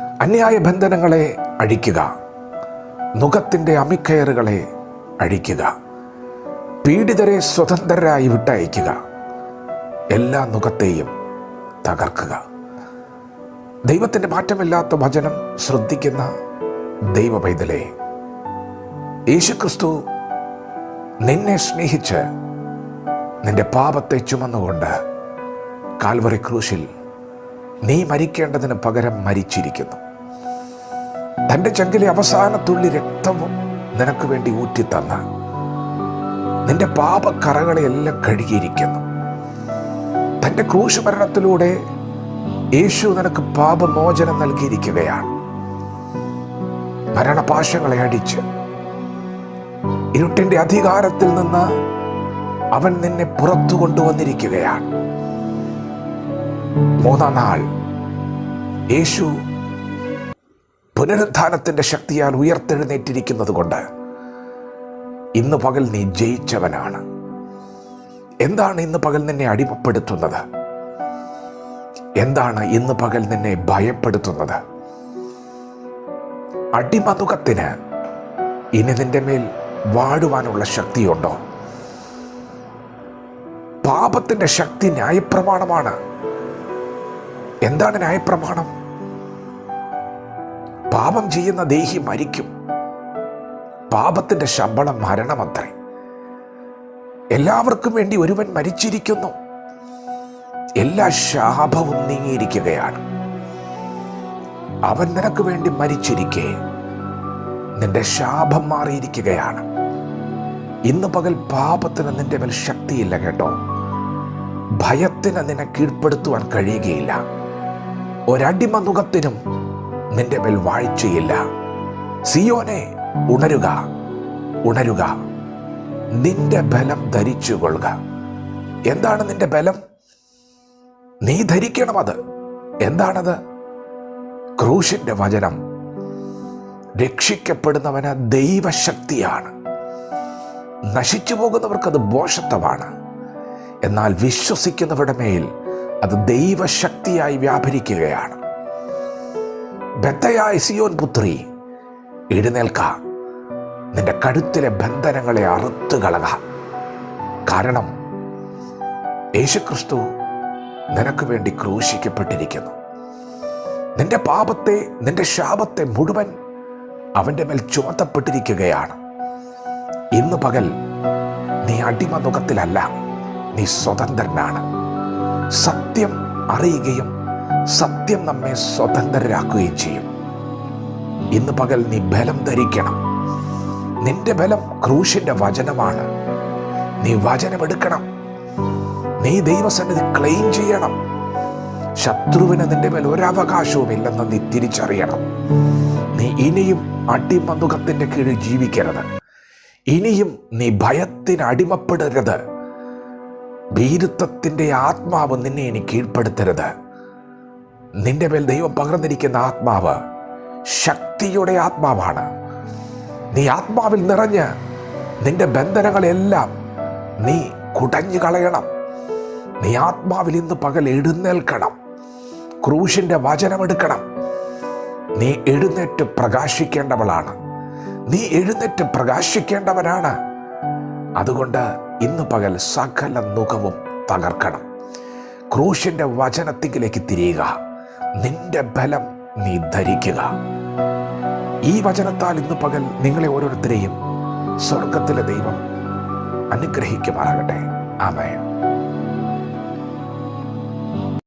അന്യായ ബന്ധനങ്ങളെ അഴിക്കുക മുഖത്തിന്റെ അമിക്കയറുകളെ അഴിക്കുക പീഡിതരെ സ്വതന്ത്രരായി വിട്ടയക്കുക എല്ലാ മുഖത്തെയും തകർക്കുക. ദൈവത്തിന്റെ മാറ്റമില്ലാത്ത വചനം ശ്രദ്ധിക്കുന്ന ദൈവ യേശുക്രിസ്തു നിന്നെ സ്നേഹിച്ച് നിന്റെ പാപത്തെ ചുമന്നുകൊണ്ട് കാൽവറി ക്രൂശിൽ നീ മരിക്കേണ്ടതിന് പകരം മരിച്ചിരിക്കുന്നു. തന്റെ ചങ്കിലെ അവസാന തുള്ളി രക്തവും നിനക്ക് വേണ്ടി ഊറ്റിത്തന്ന. നിന്റെ പാപക്കറകളെയെല്ലാം കഴുകിയിരിക്കുന്നു. തന്റെ ക്രൂശ് മരണത്തിലൂടെ യേശു നിനക്ക് പാപമോചനം നൽകിയിരിക്കുകയാണ്. മരണപാശങ്ങളെ അടിച്ച് ഇരുട്ടിന്റെ അധികാരത്തിൽ നിന്ന് അവൻ നിന്നെ പുറത്തു കൊണ്ടുവന്നിരിക്കുകയാണ്. മൂന്നാം നാൾ യേശു പുനരുദ്ധാനത്തിന്റെ ശക്തിയാൽ ഉയർത്തെഴുന്നേറ്റിരിക്കുന്നത് കൊണ്ട് ഇന്ന് പകൽ നീ ജയിച്ചവനാണ്. എന്താണ് ഇന്ന് പകൽ നിന്നെ അടിമപ്പെടുത്തുന്നത്? എന്താണ് ഇന്ന് പകൽ നിന്നെ ഭയപ്പെടുത്തുന്നത്? അടിമതുകത്തിന് ഇനി നിന്റെ മേൽ വാഴുവാനുള്ള ശക്തിയുണ്ടോ? പാപത്തിന്റെ ശക്തി ന്യായപ്രമാണമാണ്. എന്താണ് ന്യായപ്രമാണം? പാപം ചെയ്യുന്ന ദേഹി മരിക്കും. പാപത്തിന്റെ ശമ്പളം മരണമത്രേ. എല്ലാവർക്കും വേണ്ടി ഒരുവൻ മരിച്ചിരിക്കുന്നു. എല്ലാ ശാപവും നീങ്ങിയിരിക്കുകയാണ്. അവൻ നിനക്ക് വേണ്ടി മരിച്ചിരിക്കെ. നിന്റെ ശാപം മാറിയിരിക്കുകയാണ്. ഇന്ന് പകൽ പാപത്തിന് നിന്റെ മേൽ ശക്തിയില്ല കേട്ടോ. ഭയത്തിന് നിന്നെ കീഴ്പ്പെടുത്തുവാൻ കഴിയുകയില്ല. ഒരടിമ മുഖത്തിനും നിന്റെ മേൽ വാഴ്ചയില്ല. സിയോനെ ഉണരുക ഉണരുക. നിന്റെ ബലം ധരിച്ചു കൊള്ളുക എന്താണ് നിന്റെ ബലം? നീ ധരിക്കണം അത് എന്താണത്? ക്രൂശിന്റെ വചനം. രക്ഷിക്കപ്പെടുന്നവന് ദൈവശക്തിയാണ്. നശിച്ചു പോകുന്നവർക്കത് ബോഷത്വമാണ് എന്നാൽ വിശ്വസിക്കുന്നവരുടെ മേൽ അത് ദൈവശക്തിയായി വ്യാപരിക്കുകയാണ്. ബദ്ധയായ സിയോൻ പുത്രി എഴുന്നേൽക്ക. നിന്റെ കഴുത്തിലെ ബന്ധനങ്ങളെ അറുത്തു കളക. കാരണം യേശുക്രിസ്തു നിനക്ക് വേണ്ടി ക്രൂശിക്കപ്പെട്ടിരിക്കുന്നു. നിന്റെ പാപത്തെ നിന്റെ ശാപത്തെ മുഴുവൻ അവന്റെ മേൽ ചുമത്തപ്പെട്ടിരിക്കുകയാണ്. ഇന്ന് പകൽ നീ അടിമ മുഖത്തിലല്ല നീ സ്വതന്ത്രനാണ്. സത്യം അറിയുകയും സത്യം നമ്മെ സ്വതന്ത്രരാക്കുകയും ചെയ്യും. ഇന്ന് പകൽ നീ ബലം ധരിക്കണം. നിന്റെ ബലം ക്രൂശിന്റെ വചനമാണ്. നീ വചനമെടുക്കണം. നീ ദൈവസന്നിധി ക്ലെയിം ചെയ്യണം. ശത്രുവിന് നിന്റെ മേൽ ഒരവകാശവും ഇല്ലെന്ന് നീ തിരിച്ചറിയണം. നീ ഇനിയും അടിമന്തുകത്തിന്റെ കീഴിൽ ജീവിക്കരുത്. ഇനിയും നീ ഭയത്തിന് അടിമപ്പെടരുത്. ഭീരുത്വത്തിന്റെ ആത്മാവ് നിന്നെ ഇനി കീഴ്പ്പെടുത്തരുത്. നിന്റെ മേൽ ദൈവം പകർന്നിരിക്കുന്ന ആത്മാവ് ശക്തിയുടെ ആത്മാവാണ്. നീ ആത്മാവിൽ നിറഞ്ഞ് നിന്റെ ബന്ധനങ്ങളെല്ലാം നീ കുടഞ്ഞു കളയണം. നീ ആത്മാവിൽ ഇന്ന് പകൽ എഴുന്നേൽക്കണം. ക്രൂശിന്റെ വചനമെടുക്കണം നീ എഴുന്നേറ്റ് പ്രകാശിക്കേണ്ടവളാണ്. നീ എഴുന്നേറ്റ് പ്രകാശിക്കേണ്ടവനാണ്. അതുകൊണ്ട് ഇന്ന് പകൽ സകല മുഖവും തകർക്കണം. ക്രൂശിന്റെ വചനത്തിലേക്ക് തിരിയുക. നിന്റെ ബലം നീ ധരിക്കുക. ഈ വചനത്താൽ ഇന്ന് പകൽ നിങ്ങളെ ഓരോരുത്തരെയും സ്വർഗത്തിലെ ദൈവം അനുഗ്രഹിക്കുമാറാകട്ടെ. ആമേൻ.